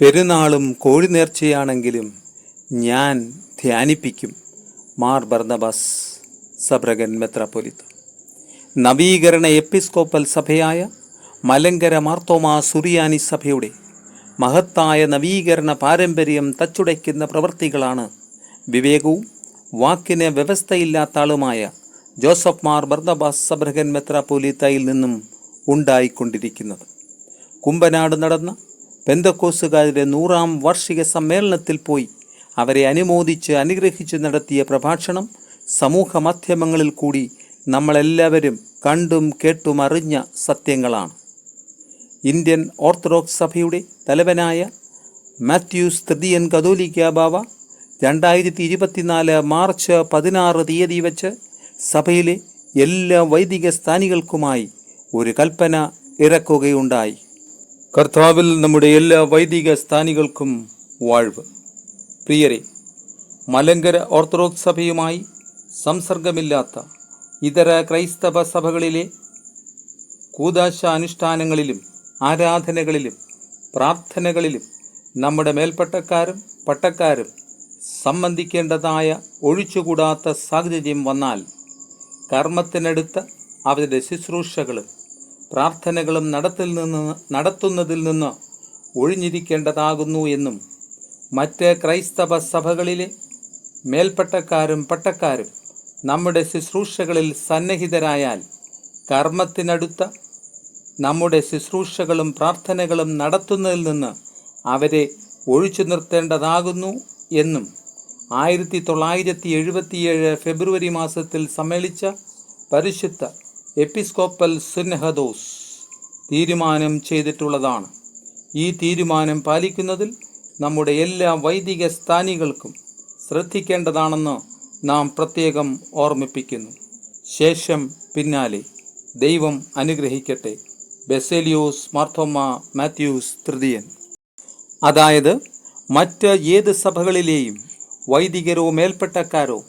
പെരുന്നാളും കോഴി നേർച്ചയാണെങ്കിലും ഞാൻ ധ്യാനിപ്പിക്കും. മാർ ബർണബാസ് സബ്രഗൻ മെത്രാപ്പൊലിത്ത. നവീകരണ എപ്പിസ്കോപ്പൽ സഭയായ മലങ്കര മാർത്തോമാ സുറിയാനി സഭയുടെ മഹത്തായ നവീകരണ പാരമ്പര്യം തച്ചുടയ്ക്കുന്ന പ്രവൃത്തികളാണ് വിവേകവും വാക്കിന് വ്യവസ്ഥയില്ലാത്ത ആളുമായ ജോസഫ് മാർ ബർദബാസ് സബ്രഗൻ മെത്രാപൊലിത്തയിൽ നിന്നും ഉണ്ടായിക്കൊണ്ടിരിക്കുന്നത്. കുമ്പനാട് നടന്ന പെന്തക്കോസുകാരുടെ നൂറാം വാർഷിക സമ്മേളനത്തിൽ പോയി അവരെ അനുമോദിച്ച് അനുഗ്രഹിച്ച് നടത്തിയ പ്രഭാഷണം സമൂഹ മാധ്യമങ്ങളിൽ കൂടി നമ്മളെല്ലാവരും കണ്ടും കേട്ടും അറിഞ്ഞ സത്യങ്ങളാണ്. ഇന്ത്യൻ ഓർത്തഡോക്സ് സഭയുടെ തലവനായ മാത്യൂസ് തൃതീയൻ കതോലിക്ക ബാവ രണ്ടായിരത്തി ഇരുപത്തിനാല് മാർച്ച് പതിനാറ് തീയതി വച്ച് സഭയിലെ എല്ലാ വൈദിക സ്ഥാനികൾക്കുമായി ഒരു കൽപ്പന ഇറക്കുകയുണ്ടായി. കർത്താവിൽ നമ്മുടെ എല്ലാ വൈദിക സ്ഥാനികൾക്കും വാഴ്വ്. പ്രിയരെ മലങ്കര ഓർത്തഡോക്സ് സഭയുമായി സംസർഗമില്ലാത്ത ഇതര ക്രൈസ്തവ സഭകളിലെ കൂതാശ അനുഷ്ഠാനങ്ങളിലും ആരാധനകളിലും പ്രാർത്ഥനകളിലും നമ്മുടെ മേൽപ്പട്ടക്കാരും പട്ടക്കാരും സംബന്ധിക്കേണ്ടതായ ഒഴിച്ചുകൂടാത്ത സാഹചര്യം വന്നാൽ കർമ്മത്തിനടുത്ത അവരുടെ ശുശ്രൂഷകളും പ്രാർത്ഥനകളും നടത്തിൽ നിന്ന് നടത്തുന്നതിൽ നിന്ന് ഒഴിഞ്ഞിരിക്കേണ്ടതാകുന്നു എന്നും മറ്റ് ക്രൈസ്തവ സഭകളിലെ മേൽപ്പട്ടക്കാരും പട്ടക്കാരും നമ്മുടെ ശുശ്രൂഷകളിൽ സന്നിഹിതരായാൽ കർമ്മത്തിനടുത്ത നമ്മുടെ ശുശ്രൂഷകളും പ്രാർത്ഥനകളും നടത്തുന്നതിൽ നിന്ന് അവരെ ഒഴിച്ചു നിർത്തേണ്ടതാകുന്നു എന്നും ആയിരത്തി തൊള്ളായിരത്തി എഴുപത്തിയേഴ് ഫെബ്രുവരി മാസത്തിൽ സമ്മേളിച്ച പരിശുദ്ധ എപ്പിസ്കോപ്പൽ സിൻഹദോസ് തീരുമാനം ചെയ്തിട്ടുള്ളതാണ്. ഈ തീരുമാനം പാലിക്കുന്നതിൽ നമ്മുടെ എല്ലാ വൈദിക സ്ഥാനികൾക്കും ശ്രദ്ധിക്കേണ്ടതാണെന്ന് നാം പ്രത്യേകം ഓർമ്മിപ്പിക്കുന്നു. ശേഷം പിന്നാലെ ദൈവം അനുഗ്രഹിക്കട്ടെ. ബെസേലിയോസ് മാർത്തോമ മാത്യൂസ് തൃതീയൻ. അതായത് മറ്റ് ഏത് സഭകളിലെയും വൈദികരോ മേൽപ്പെട്ടക്കാരോ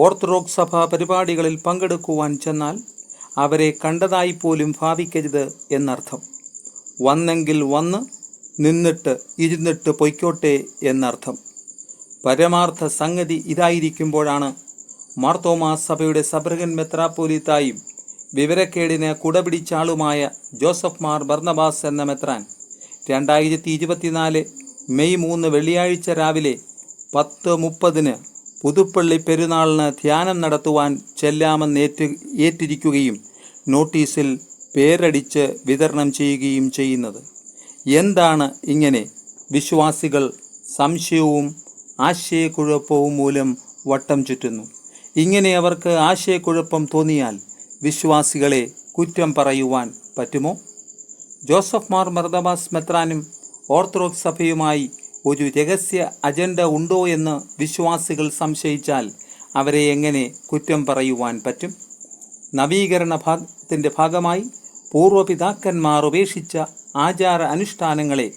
ഓർത്തഡോക്സ് സഭാ പരിപാടികളിൽ പങ്കെടുക്കുവാൻ ചെന്നാൽ അവരെ കണ്ടതായി പോലും ഭാവിക്കരുത് എന്നർത്ഥം. വന്നെങ്കിൽ വന്ന് നിന്നിട്ട് ഇരുന്നിട്ട് പൊയ്ക്കോട്ടെ എന്നർത്ഥം. പരമാർത്ഥ സംഗതി ഇതായിരിക്കുമ്പോഴാണ് മാർത്തോമാ സഭയുടെ സബർഗൻ മെത്രാപ്പോലിത്തായും വിവരക്കേടിന് കുടപിടിച്ചാളുമായ ജോസഫ് മാർ ബർണബാസ് എന്ന മെത്രാൻ രണ്ടായിരത്തി ഇരുപത്തിനാല് മെയ് മൂന്ന് വെള്ളിയാഴ്ച രാവിലെ പത്ത് മുപ്പതിന് പുതുപ്പള്ളി പെരുന്നാളിന് ധ്യാനം നടത്തുവാൻ ചെല്ലാമൻ ഏറ്റ് ഏറ്റിരിക്കുകയും നോട്ടീസിൽ പേരടിച്ച് വിതരണം ചെയ്യുകയും ചെയ്യുന്നത്. എന്താണ് ഇങ്ങനെ? വിശ്വാസികൾ സംശയവും ആശയക്കുഴപ്പവും മൂലം വട്ടം ചുറ്റുന്നു. ഇങ്ങനെ അവർക്ക് ആശയക്കുഴപ്പം തോന്നിയാൽ വിശ്വാസികളെ കുറ്റം പറയുവാൻ പറ്റുമോ? ജോസഫ് മാർ മർദബാസ് മെത്രാനും ഓർത്തഡോക്സ് സഭയുമായി ഒരു രഹസ്യ അജണ്ട ഉണ്ടോ എന്ന് വിശ്വാസികൾ സംശയിച്ചാൽ അവരെ എങ്ങനെ കുറ്റം പറയുവാൻ പറ്റും? നവീകരണ ഭാഗത്തിന്റെ ഭാഗമായി പൂർവപിതാക്കന്മാർ ഉപേക്ഷിച്ച ആചാര അനുഷ്ഠാനങ്ങളെ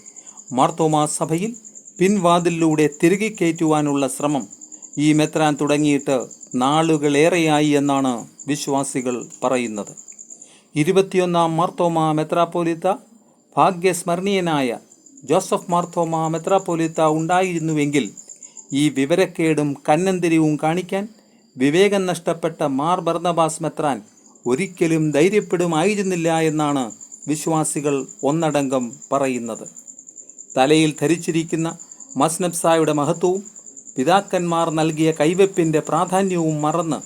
മാർത്തോമാ സഭയിൽ പിൻവാതിലൂടെ തിരികെ കയറ്റുവാനുള്ള ശ്രമം ഈ മെത്രാൻ തുടങ്ങിയിട്ട് നാളുകളേറെയായി എന്നാണ് വിശ്വാസികൾ പറയുന്നത്. ഇരുപത്തിയൊന്നാം മാർത്തോമ മെത്രാപ്പോലിത്ത ഭാഗ്യസ്മരണീയനായ ജോസഫ് മാർത്തോമ മെത്രാപ്പൊലീത്ത ഉണ്ടായിരുന്നുവെങ്കിൽ ഈ വിവരക്കേടും കന്നന്തിരിവും കാണിക്കാൻ വിവേകം നഷ്ടപ്പെട്ട മാർ ബർണബാസ് മെത്രാൻ ഒരിക്കലും ധൈര്യപ്പെടുമായിരുന്നില്ല എന്നാണ് വിശ്വാസികൾ ഒന്നടങ്കം പറയുന്നത്. തലയിൽ ധരിച്ചിരിക്കുന്ന മസ്നബ്സായുടെ മഹത്വവും പിതാക്കന്മാർ നൽകിയ കൈവെപ്പിന്റെ പ്രാധാന്യവും മറന്ന്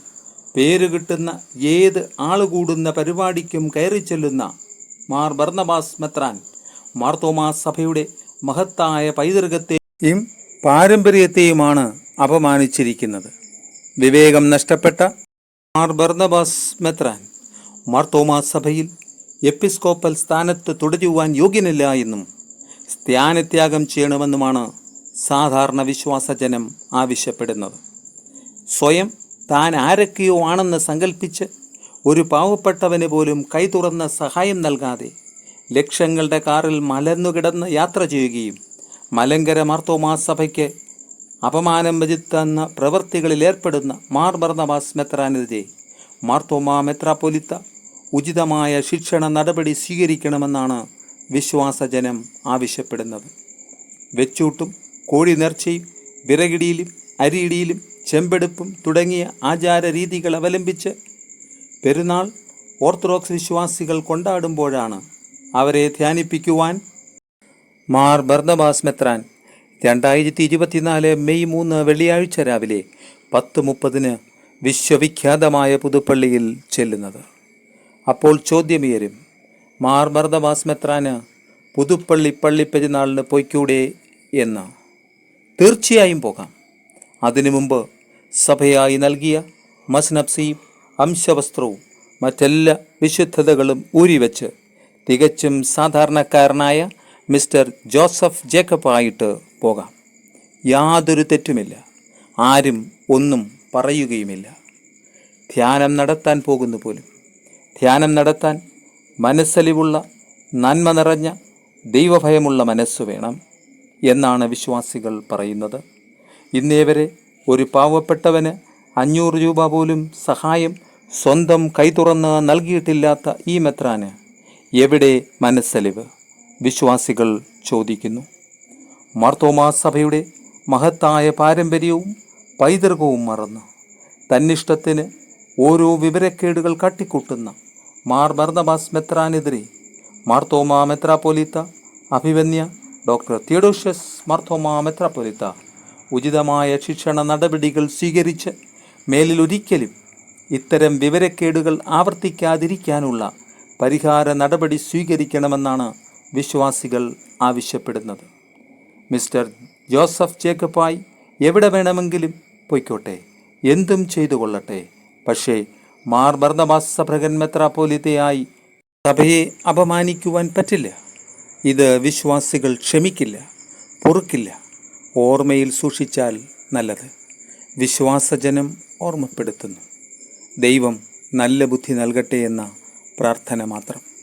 പേര് കിട്ടുന്ന ഏത് ആളുകൂടുന്ന പരിപാടിക്കും കയറി ചെല്ലുന്ന മാർ ബർണബാസ് മെത്രാൻ മാർത്തോമാ സഭയുടെ മഹത്തായ പൈതൃകത്തെയും പാരമ്പര്യത്തെയുമാണ് അപമാനിച്ചിരിക്കുന്നത്. വിവേകം നഷ്ടപ്പെട്ട മാർ ബർണബാസ് മെത്രാൻ മാർത്തോമാ സഭയിൽ എപ്പിസ്കോപ്പൽ സ്ഥാനത്ത് തുടരുവാൻ യോഗ്യനില്ല എന്നും സ്ഥാനത്യാഗം ചെയ്യണമെന്നുമാണ് സാധാരണ വിശ്വാസജനം ആവശ്യപ്പെടുന്നത്. സ്വയം താൻ ആരൊക്കെയോ ആണെന്ന് സങ്കല്പിച്ച് ഒരു പാവപ്പെട്ടവന് പോലും കൈ തുറന്ന് സഹായം നൽകാതെ ലക്ഷങ്ങളുടെ കാറിൽ മലർന്നുകിടന്ന് യാത്ര ചെയ്യുകയും മലങ്കര മാർത്തോമാ സഭയ്ക്ക് അപമാനം വരുത്തുന്ന പ്രവൃത്തികളിൽ ഏർപ്പെടുന്ന മാർ ബർണബാസ് മെത്രാനെതിരെ മാർത്തോമാ മെത്രാപ്പൊലിത്ത ഉചിതമായ ശിക്ഷണ നടപടി സ്വീകരിക്കണമെന്നാണ് വിശ്വാസജനം ആവശ്യപ്പെടുന്നത്. വെച്ചൂട്ടും കോഴി നേർച്ചയും വിറകിടിയിലും അരിയിടിയിലും ചെമ്പെടുപ്പും തുടങ്ങിയ ആചാര രീതികൾ അവലംബിച്ച് പെരുന്നാൾ ഓർത്തഡോക്സ് വിശ്വാസികൾ കൊണ്ടാടുമ്പോഴാണ് അവരെ ധ്യാനിപ്പിക്കുവാൻ. മാർ ബർദബാസ് മെത്രാൻ രണ്ടായിരത്തി ഇരുപത്തിനാല് മെയ് മൂന്ന് വെള്ളിയാഴ്ച രാവിലെ പത്ത് മുപ്പതിന് വിശ്വവിഖ്യാതമായ പുതുപ്പള്ളിയിൽ ചെല്ലുന്നത്. അപ്പോൾ ചോദ്യമുയരും മാർ ബർദബാസ് മെത്രാന് പുതുപ്പള്ളി പള്ളി പെരുന്നാളിന് പോയിക്കൂടെ എന്ന്. തീർച്ചയായും പോകാം. അതിനു മുമ്പ് സഭയായി നൽകിയ മസ്നബ്സിയും അംശവസ്ത്രവും മറ്റെല്ലാ വിശുദ്ധതകളും ഊരിവെച്ച് തികച്ചും സാധാരണക്കാരനായ മിസ്റ്റർ ജോസഫ് ജേക്കബ് ആയിട്ട് പോകാം. യാതൊരു തെറ്റുമില്ല. ആരും ഒന്നും പറയുകയുമില്ല. ധ്യാനം നടത്താൻ പോകുന്നു പോലും. ധ്യാനം നടത്താൻ മനസ്സലിവുള്ള നന്മ നിറഞ്ഞ ദൈവഭയമുള്ള മനസ്സ് വേണം എന്നാണ് വിശ്വാസികൾ പറയുന്നത്. ഇന്നേവരെ ഒരു പാവപ്പെട്ടവന് അഞ്ഞൂറ് രൂപ പോലും സഹായം സ്വന്തം കൈ തുറന്ന് നൽകിയിട്ടില്ലാത്ത ഈ മെത്രാന് എവിടെ മനസ്സലിവ്? വിശ്വാസികൾ ചോദിക്കുന്നു. മാർത്തോമാ സഭയുടെ മഹത്തായ പാരമ്പര്യവും പൈതൃകവും മറന്ന് തന്നിഷ്ടത്തിന് ഓരോ വിവരക്കേടുകൾ കട്ടിക്കൂട്ടുന്ന മാർ ബർദബാസ് മെത്രാനെതിരെ മാർത്തോമാ മെത്രാപ്പൊലിത്ത അഭിവന്യ ഡോക്ടർ തിയഡോഷ്യസ് മാർത്തോമാ മെത്രാപ്പൊലിത്ത ഉചിതമായ ശിക്ഷണ നടപടികൾ സ്വീകരിച്ച് മേലിലൊരിക്കലും ഇത്തരം വിവരക്കേടുകൾ ആവർത്തിക്കാതിരിക്കാനുള്ള പരിഹാര നടപടി സ്വീകരിക്കണമെന്നാണ് വിശ്വാസികൾ ആവശ്യപ്പെടുന്നത്. മിസ്റ്റർ ജോസഫ് ജേക്കബായി എവിടെ വേണമെങ്കിലും പൊയ്ക്കോട്ടെ എന്തും ചെയ്തു കൊള്ളട്ടെ. പക്ഷേ മാർ ബർദബാസ് സഭകൻ മെത്രാപ്പോലിത്തയായി സഭയെ അപമാനിക്കുവാൻ പറ്റില്ല. ഇത് വിശ്വാസികൾ ക്ഷമിക്കില്ല പൊറുക്കില്ല. ഓർമ്മയിൽ സൂക്ഷിച്ചാൽ നല്ലത്. വിശ്വാസജനം ഓർമ്മപ്പെടുത്തുന്നു. ദൈവം നല്ല ബുദ്ധി നൽകട്ടെ എന്ന പ്രാർത്ഥന മാത്രം.